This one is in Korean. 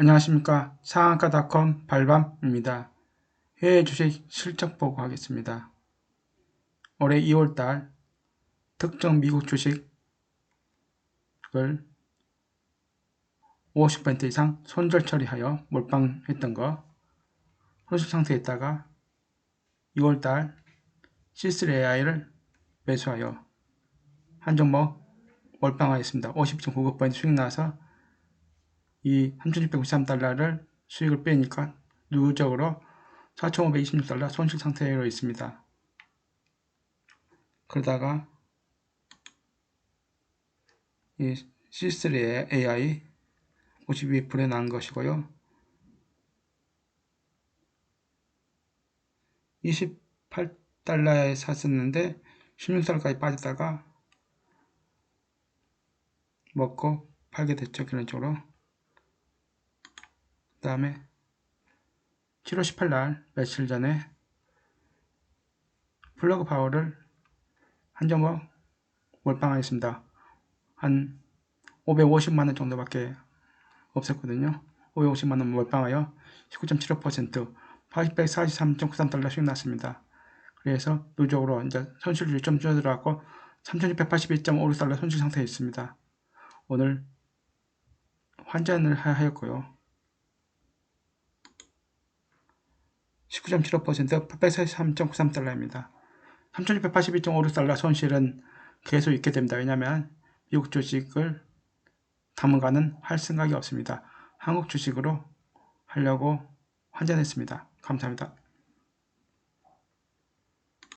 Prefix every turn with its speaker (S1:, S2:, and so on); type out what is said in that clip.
S1: 안녕하십니까 상한가닷컴 발밤입니다. 해외 주식 실적 보고 하겠습니다. 올해 2월달 특정 미국 주식을 50% 이상 손절 처리하여 몰빵했던 거 손실 상태에 있다가 2월달 C3AI를 매수하여 한 종목 몰빵하였습니다. 50.99% 수익 나서 이 3693달러를 수익을 빼니까 누적으로 4526달러 손실 상태로 있습니다. 그러다가 이 C3 AI 52%에 난 것이고요. 28달러에 샀었는데 16달러까지 빠졌다가 먹고 팔게 됐죠. 그런 쪽으로. 그 다음에 7월 18날 며칠 전에 플러그 파워를 한 점목 몰빵하였습니다. 한 550만원 정도밖에 없었거든요. 550만원 몰빵하여 19.75% 843.93달러 수익 났습니다. 그래서 누적으로 이제 손실률이 좀 줄어들어갖고 3682.56달러 손실 상태에 있습니다. 오늘 환전을 하였고요. 19.75% 843.93달러입니다. 3682.56달러 손실은 계속 있게 됩니다. 왜냐하면 미국 주식을 당분간은 할 생각이 없습니다. 한국 주식으로 하려고 환전했습니다. 감사합니다.